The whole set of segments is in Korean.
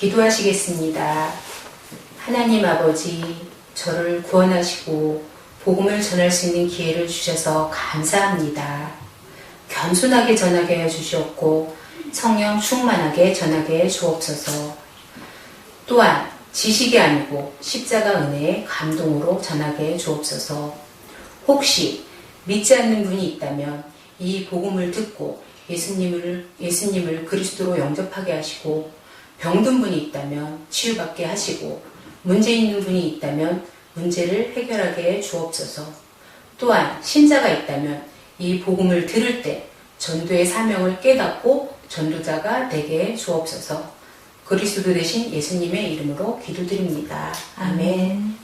기도하시겠습니다. 하나님 아버지, 저를 구원하시고 복음을 전할 수 있는 기회를 주셔서 감사합니다. 겸손하게 전하게 해 주셨고 성령 충만하게 전하게 해 주옵소서. 또한 지식이 아니고 십자가 은혜의 감동으로 전하게 해 주옵소서. 혹시 믿지 않는 분이 있다면 이 복음을 듣고 예수님을 예수님을 그리스도로 영접하게 하시고 병든 분이 있다면 치유받게 하시고 문제 있는 분이 있다면 문제를 해결하게 해 주옵소서. 또한 신자가 있다면 이 복음을 들을 때 전도의 사명을 깨닫고 전도자가 되게 해 주옵소서. 그리스도 대신 예수님의 이름으로 기도드립니다. 아멘.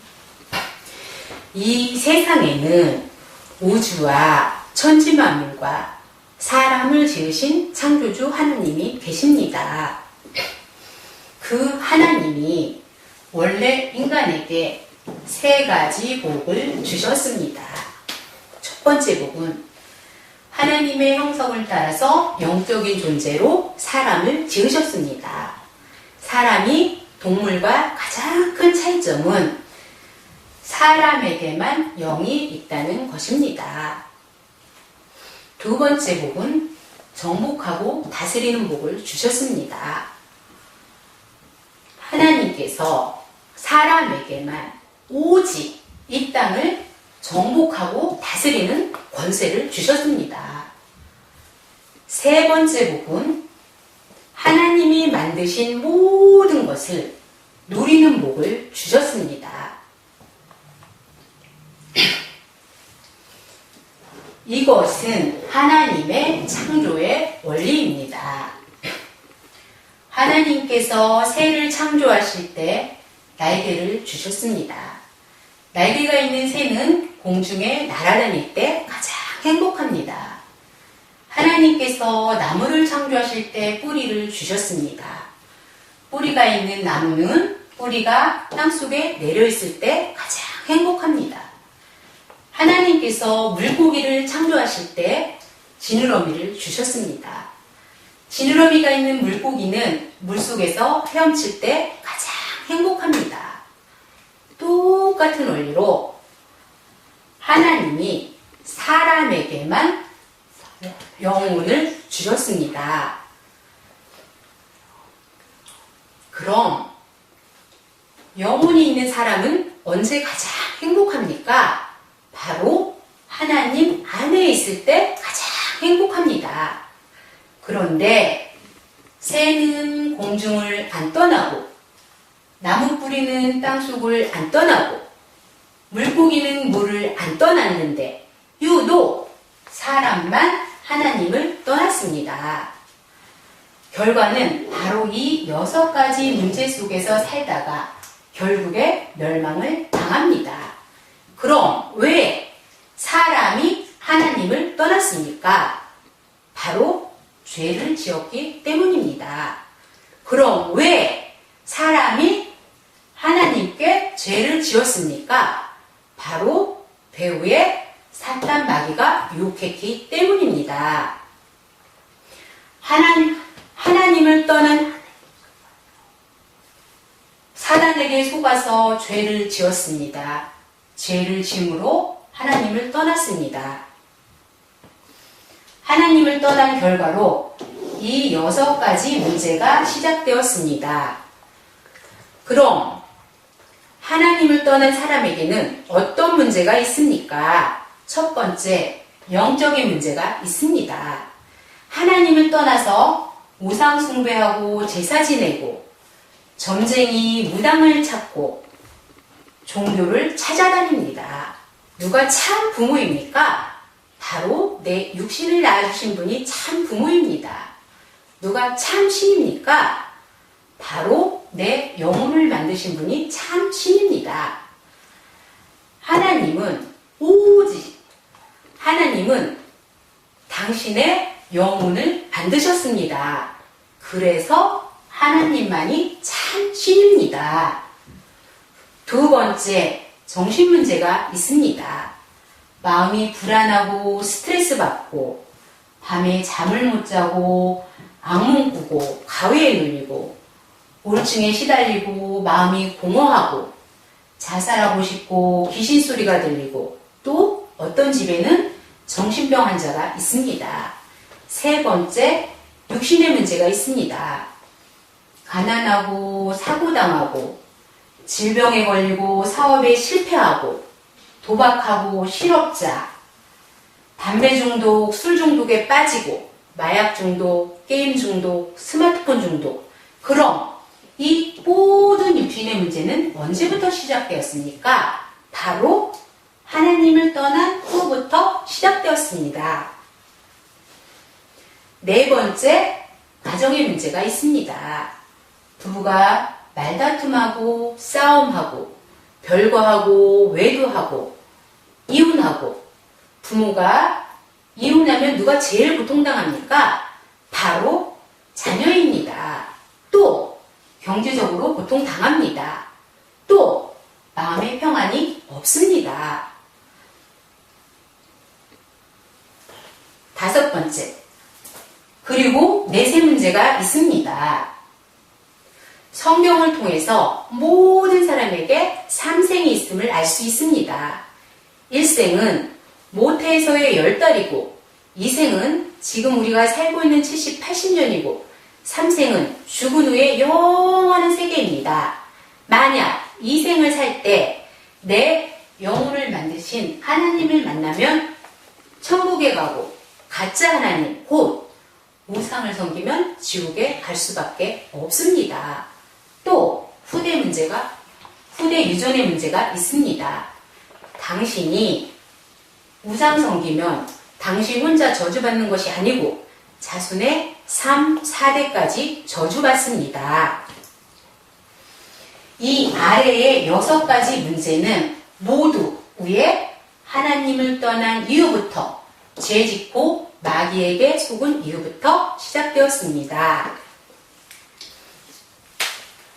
이 세상에는 우주와 천지 만물과 사람을 지으신 창조주 하나님이 계십니다. 그 하나님이 원래 인간에게 세 가지 복을 주셨습니다. 첫 번째 복은 하나님의 형성을 따라서 영적인 존재로 사람을 지으셨습니다. 사람이 동물과 가장 큰 차이점은 사람에게만 영이 있다는 것입니다. 두 번째 복은 정복하고 다스리는 복을 주셨습니다. 하나님께서 사람에게만 오직 이 땅을 정복하고 다스리는 권세를 주셨습니다. 세 번째 복은 하나님이 만드신 모든 것을 누리는 복을 주셨습니다. 이것은 하나님의 창조의 원리입니다. 하나님께서 새를 창조하실 때 날개를 주셨습니다. 날개가 있는 새는 공중에 날아다닐 때 가장 행복합니다. 하나님께서 나무를 창조하실 때 뿌리를 주셨습니다. 뿌리가 있는 나무는 뿌리가 땅 속에 내려 있을 때 가장 행복합니다. 하나님께서 물고기를 창조하실 때 지느러미를 주셨습니다. 지느러미가 있는 물고기는 물속에서 헤엄칠 때 가장 행복합니다. 똑같은 원리로 하나님이 사람에게만 영혼을 주셨습니다. 그럼 영혼이 있는 사람은 언제 가장 행복합니까? 바로 하나님 안에 있을 때 가장 행복합니다. 그런데 새는 공중을 안 떠나고 나무 뿌리는 땅속을 안 떠나고 물고기는 물을 안 떠났는데 유독 사람만 하나님을 떠났습니다. 결과는 바로 이 여섯 가지 문제 속에서 살다가 결국에 멸망을 당합니다. 그럼 왜 사람이 하나님을 떠났습니까? 바로 죄를 지었기 때문입니다. 그럼 왜 사람이 하나님께 죄를 지었습니까? 바로 배후에 사탄 마귀가 유혹했기 때문입니다. 하나님, 하나님을 떠난 사단에게 속아서 죄를 지었습니다. 죄를 짐으로 하나님을 떠났습니다. 하나님을 떠난 결과로 이 여섯 가지 문제가 시작되었습니다. 그럼 하나님을 떠난 사람에게는 어떤 문제가 있습니까? 첫 번째, 영적인 문제가 있습니다. 하나님을 떠나서 우상 숭배하고 제사 지내고 점쟁이 무당을 찾고 종교를 찾아다닙니다. 누가 참 부모입니까? 바로 내 육신을 낳아주신 분이 참 부모입니다. 누가 참 신입니까? 바로 내 영혼을 만드신 분이 참 신입니다. 하나님은 오직 하나님은 당신의 영혼을 만드셨습니다. 그래서 하나님만이 참 신입니다. 두 번째, 정신 문제가 있습니다. 마음이 불안하고 스트레스 받고, 밤에 잠을 못 자고, 악몽 꾸고, 가위에 눌리고, 우울증에 시달리고 마음이 공허하고 자살하고 싶고 귀신 소리가 들리고 또 어떤 집에는 정신병 환자가 있습니다. 세 번째, 육신의 문제가 있습니다. 가난하고 사고당하고 질병에 걸리고 사업에 실패하고 도박하고 실업자 담배 중독, 술 중독에 빠지고 마약 중독, 게임 중독, 스마트폰 중독 그럼 이 모든 육신의 문제는 언제부터 시작되었습니까? 바로 하나님을 떠난 후부터 시작되었습니다. 네 번째, 가정의 문제가 있습니다. 부부가 말다툼하고 싸움하고 별거하고 외도하고 이혼하고 부모가 이혼하면 누가 제일 고통당합니까? 바로 자녀입니다. 또 경제적으로 고통당합니다. 또 마음의 평안이 없습니다. 다섯 번째. 그리고 내세 문제가 있습니다. 성경을 통해서 모든 사람에게 삼생이 있음을 알 수 있습니다. 일생은 모태에서의 열 달이고, 이생은 지금 우리가 살고 있는 70, 80년이고, 삼생은 죽은 후에 영원한 세계입니다. 만약 이생을 살 때 내 영혼을 만드신 하나님을 만나면 천국에 가고 가짜 하나님 곧 우상을 섬기면 지옥에 갈 수밖에 없습니다. 또 후대 문제가 후대 유전의 문제가 있습니다. 당신이 우상 섬기면 당신 혼자 저주받는 것이 아니고 자손의 3, 4대까지 저주받습니다. 이 아래의 여섯 가지 문제는 모두 위에 하나님을 떠난 이후부터 죄 짓고 마귀에게 속은 이후부터 시작되었습니다.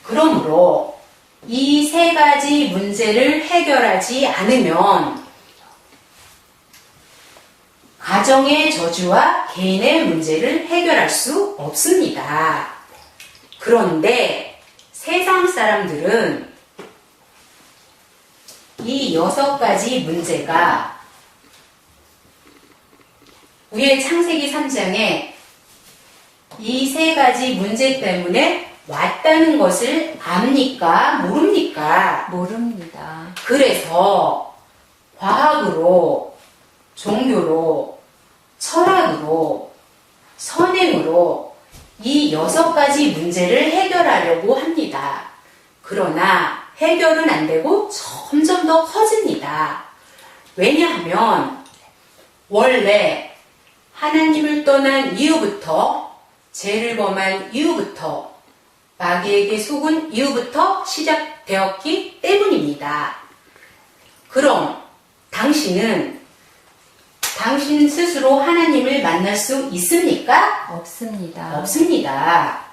그러므로 이 세 가지 문제를 해결하지 않으면 가정의 저주와 개인의 문제를 해결할 수 없습니다. 그런데 세상 사람들은 이 여섯 가지 문제가 위에 창세기 3장에 이 세 가지 문제 때문에 왔다는 것을 압니까? 모릅니까? 모릅니다. 그래서 과학으로, 종교로, 철학으로, 선행으로 이 여섯 가지 문제를 해결하려고 합니다. 그러나 해결은 안 되고 점점 더 커집니다. 왜냐하면 원래 하나님을 떠난 이후부터 죄를 범한 이후부터 마귀에게 속은 이후부터 시작되었기 때문입니다. 그럼 당신은 당신 스스로 하나님을 만날 수 있습니까? 없습니다. 없습니다.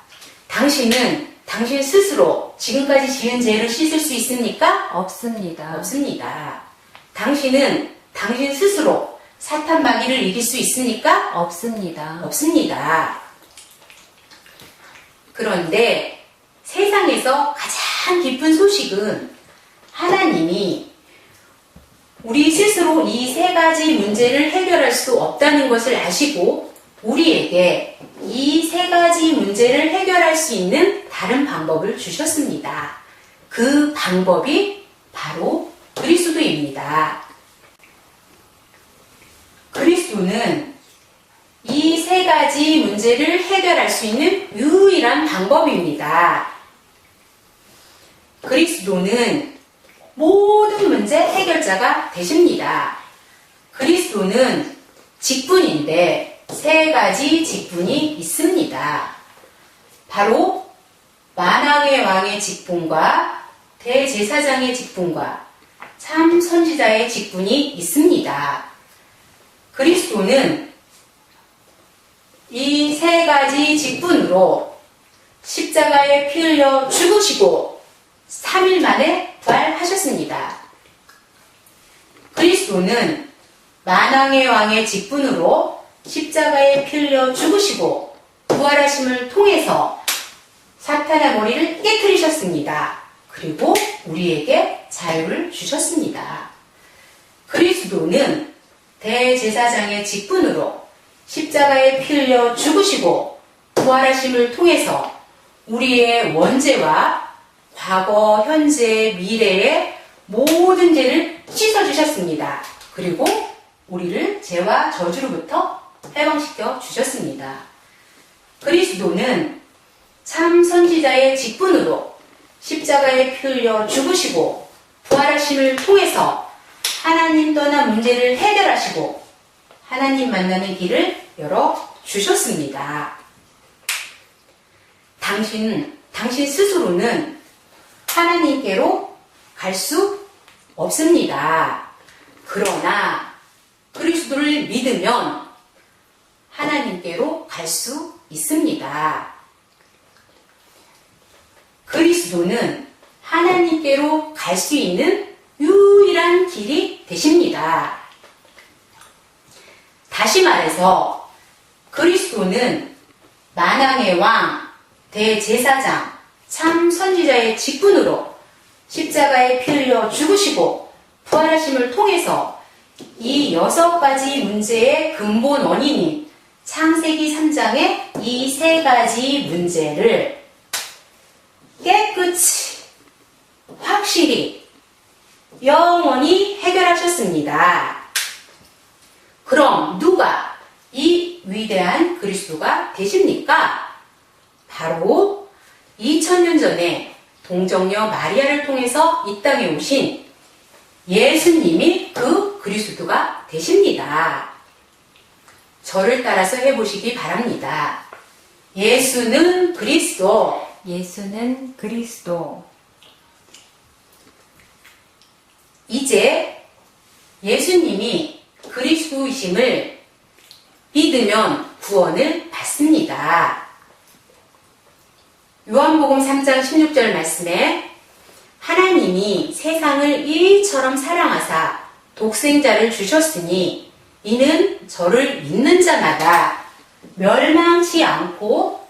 당신은 당신 스스로 지금까지 지은 죄를 씻을 수 있습니까? 없습니다. 없습니다. 당신은 당신 스스로 사탄 마귀를 이길 수 있습니까? 없습니다. 없습니다. 그런데 세상에서 가장 기쁜 소식은 하나님이 우리 스스로 이 세 가지 문제를 해결할 수 없다는 것을 아시고 우리에게 이 세 가지 문제를 해결할 수 있는 다른 방법을 주셨습니다. 그 방법이 바로 그리스도입니다. 그리스도는 이 세 가지 문제를 해결할 수 있는 유일한 방법입니다. 그리스도는 모든 문제 해결자가 되십니다. 그리스도는 직분인데 세 가지 직분이 있습니다. 바로 만왕의 왕의 직분과 대제사장의 직분과 참 선지자의 직분이 있습니다. 그리스도는 이 세 가지 직분으로 십자가에 피 흘려 죽으시고 3일 만에 부활하셨습니다. 그리스도는 만왕의 왕의 직분으로 십자가에 피 흘려 죽으시고 부활하심을 통해서 사탄의 머리를 깨뜨리셨습니다. 그리고 우리에게 자유를 주셨습니다. 그리스도는 대제사장의 직분으로 십자가에 피 흘려 죽으시고 부활하심을 통해서 우리의 원죄와 과거, 현재, 미래의 모든 죄를 씻어주셨습니다. 그리고 우리를 죄와 저주로부터 해방시켜 주셨습니다. 그리스도는 참 선지자의 직분으로 십자가에 피 흘려 죽으시고 부활하심을 통해서 하나님 떠난 문제를 해결하시고 하나님 만나는 길을 열어 주셨습니다. 당신, 당신 스스로는 하나님께로 갈 수 없습니다. 그러나 그리스도를 믿으면 하나님께로 갈 수 있습니다. 그리스도는 하나님께로 갈 수 있는 유일한 길이 되십니다. 다시 말해서 그리스도는 만왕의 왕, 대제사장, 참 선지자의 직분으로 십자가에 피 흘려 죽으시고 부활하심을 통해서 이 여섯 가지 문제의 근본 원인인 창세기 3장의 이 세 가지 문제를 깨끗이, 확실히, 영원히 해결하셨습니다. 그럼 누가 이 위대한 그리스도가 되십니까? 바로 2000년 전에 동정녀 마리아를 통해서 이 땅에 오신 예수님이 그 그리스도가 되십니다. 저를 따라서 해보시기 바랍니다. 예수는 그리스도, 예수는 그리스도. 이제 예수님이 그리스도이심을 믿으면 구원을 받습니다. 요한복음 3장 16절 말씀에 하나님이 세상을 일처럼 사랑하사 독생자를 주셨으니 이는 저를 믿는 자마다 멸망치 않고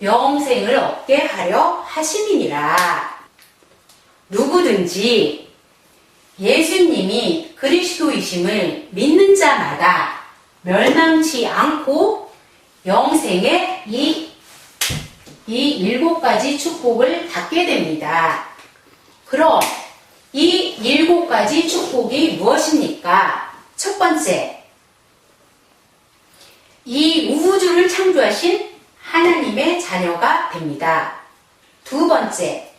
영생을 얻게 하려 하심이니라. 누구든지 예수님이 그리스도이심을 믿는 자마다 멸망치 않고 영생의 이, 이 일곱 가지 축복을 받게 됩니다. 그럼 이 일곱 가지 축복이 무엇입니까? 첫 번째, 이 우주를 창조하신 하나님의 자녀가 됩니다. 두 번째,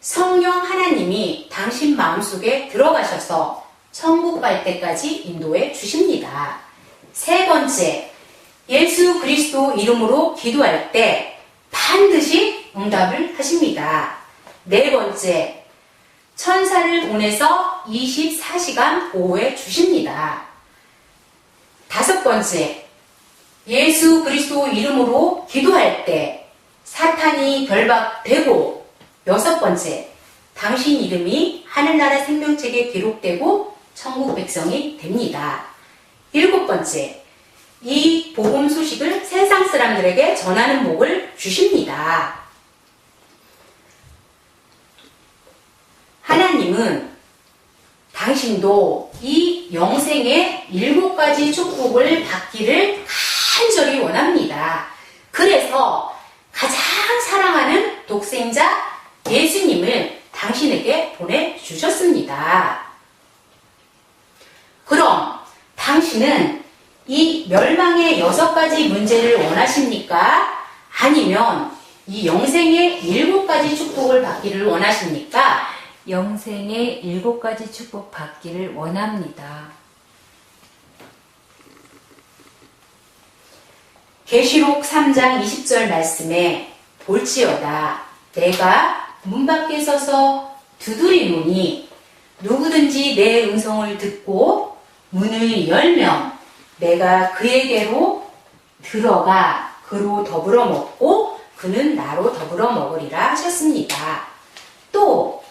성령 하나님이 당신 마음속에 들어가셔서 천국 갈 때까지 인도해 주십니다. 세 번째, 예수 그리스도 이름으로 기도할 때 반드시 응답을 하십니다. 네 번째, 천사를 보내서 24시간 보호해 주십니다. 다섯 번째, 예수 그리스도 이름으로 기도할 때 사탄이 결박되고 여섯 번째, 당신 이름이 하늘나라 생명책에 기록되고 천국 백성이 됩니다. 일곱 번째, 이 복음 소식을 세상 사람들에게 전하는 복을 주십니다. 하나님은 당신도 이 영생의 일곱 가지 축복을 받기를 간절히 원합니다. 그래서 가장 사랑하는 독생자 예수님을 당신에게 보내주셨습니다. 그럼 당신은 이 멸망의 여섯 가지 문제를 원하십니까? 아니면 이 영생의 일곱 가지 축복을 받기를 원하십니까? 영생의 일곱 가지 축복 받기를 원합니다. 계시록 3장 20절 말씀에 볼지어다 내가 문 밖에 서서 두드리노니 누구든지 내 음성을 듣고 문을 열면 내가 그에게로 들어가 그로 더불어 먹고 그는 나로 더불어 먹으리라 하셨습니다. 또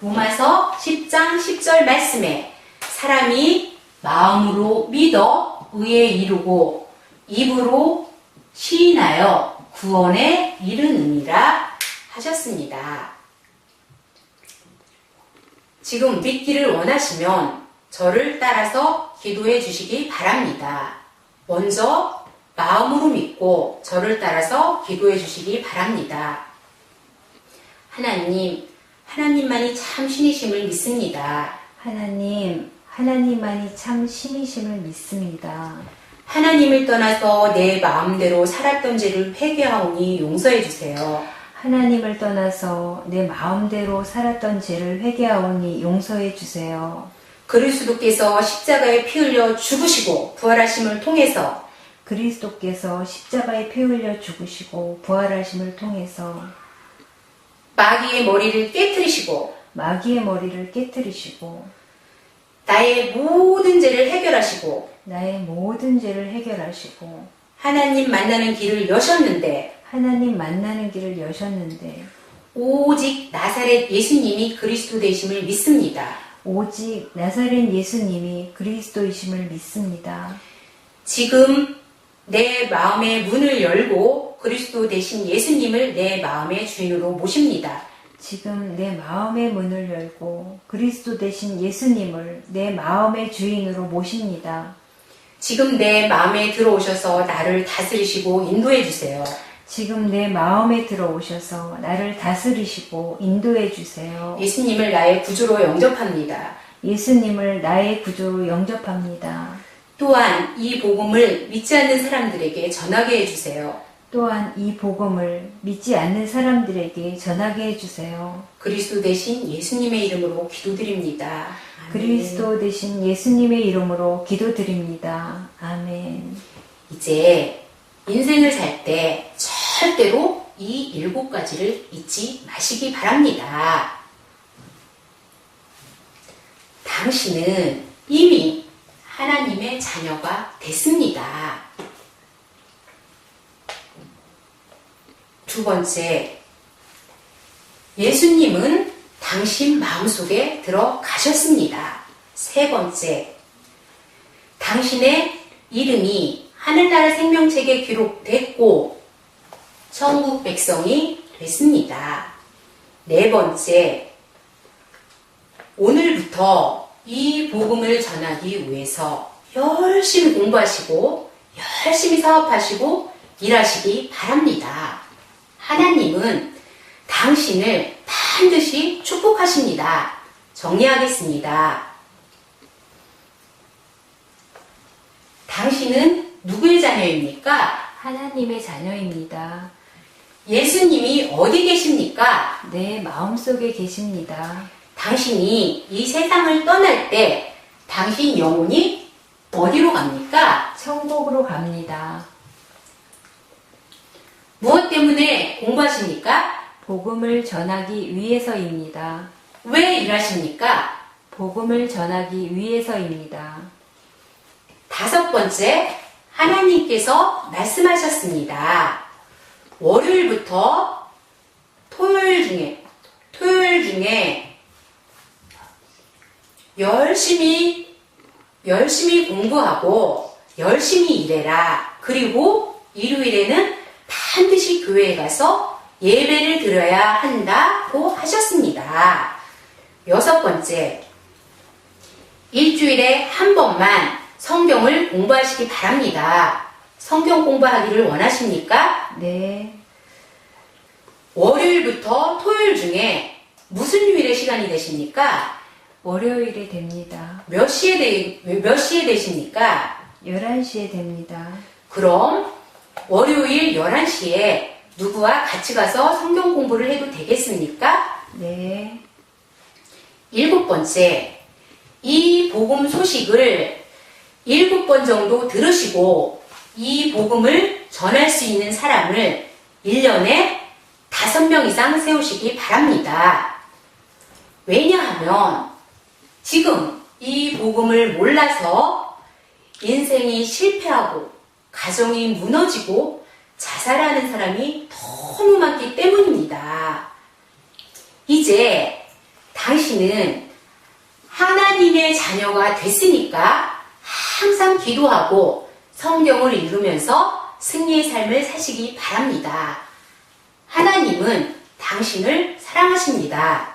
로마서 10장 10절 말씀에 사람이 마음으로 믿어 의에 이르고 입으로 시인하여 구원에 이르느니라 하셨습니다. 지금 믿기를 원하시면 저를 따라서 기도해 주시기 바랍니다. 먼저 마음으로 믿고 저를 따라서 기도해 주시기 바랍니다. 하나님, 하나님만이 참 신이심을 믿습니다. 하나님, 하나님만이 참 신이심을 믿습니다. 하나님을 떠나서 내 마음대로 살았던 죄를 회개하오니 용서해 주세요. 하나님을 떠나서 내 마음대로 살았던 죄를 회개하오니 용서해 주세요. 그리스도께서 십자가에 피 흘려 죽으시고 부활하심을 통해서 그리스도께서 십자가에 피 흘려 죽으시고 부활하심을 통해서 마귀의 머리를 깨뜨리시고 마귀의 머리를 깨뜨리시고 나의 모든 죄를 해결하시고 나의 모든 죄를 해결하시고 하나님 만나는 길을 여셨는데 하나님 만나는 길을 여셨는데 오직 나사렛 예수님이 그리스도 되심을 믿습니다. 오직 나사렛 예수님이 그리스도이심을 믿습니다. 지금 내 마음의 문을 열고 그리스도 되신 예수님을 내 마음의 주인으로 모십니다. 지금 내 마음의 문을 열고 그리스도 되신 예수님을 내 마음의 주인으로 모십니다. 지금 내 마음에 들어오셔서 나를 다스리시고 인도해 주세요. 지금 내 마음에 들어오셔서 나를 다스리시고 인도해 주세요. 예수님을 나의 구주로 영접합니다. 예수님을 나의 구조로 영접합니다. 또한 이 복음을 믿지 않는 사람들에게 전하게 해주세요. 또한 이 복음을 믿지 않는 사람들에게 전하게 해주세요. 그리스도 대신 예수님의 이름으로 기도드립니다. 아멘. 그리스도 되신 예수님의 이름으로 기도드립니다. 아멘. 이제 인생을 살 때 절대로 이 일곱 가지를 잊지 마시기 바랍니다. 당신은 이미 하나님의 자녀가 됐습니다. 두 번째, 예수님은 당신 마음속에 들어가셨습니다. 세 번째, 당신의 이름이 하늘나라 생명책에 기록됐고 천국 백성이 됐습니다. 네 번째, 오늘부터 이 복음을 전하기 위해서 열심히 공부하시고 열심히 사업하시고 일하시기 바랍니다. 하나님은 당신을 반드시 축복하십니다. 정리하겠습니다. 당신은 누구의 자녀입니까? 하나님의 자녀입니다. 예수님이 어디 계십니까? 내 마음속에 계십니다. 당신이 이 세상을 떠날 때 당신 영혼이 어디로 갑니까? 천국으로 갑니다. 무엇 때문에 공부하십니까? 복음을 전하기 위해서입니다. 왜 일하십니까? 복음을 전하기 위해서입니다. 다섯 번째, 하나님께서 말씀하셨습니다. 월요일부터 토요일 중에, 토요일 중에 열심히, 열심히 공부하고 열심히 일해라. 그리고 일요일에는 반드시 교회에 가서 예배를 드려야 한다고 하셨습니다. 여섯 번째, 일주일에 한 번만 성경을 공부하시기 바랍니다. 성경 공부하기를 원하십니까? 네, 월요일부터 토요일 중에 무슨 요일의 시간이 되십니까? 월요일에 됩니다. 몇 시에 되, 몇 시에 되십니까? 11시에 됩니다. 그럼 월요일 11시에 누구와 같이 가서 성경 공부를 해도 되겠습니까? 네, 일곱 번째, 이 복음 소식을 일곱 번 정도 들으시고 이 복음을 전할 수 있는 사람을 1년에 다섯 명 이상 세우시기 바랍니다. 왜냐하면 지금 이 복음을 몰라서 인생이 실패하고 가정이 무너지고 자살하는 사람이 너무 많기 때문입니다. 이제 당신은 하나님의 자녀가 됐으니까 항상 기도하고 성경을 읽으면서 승리의 삶을 사시기 바랍니다. 하나님은 당신을 사랑하십니다.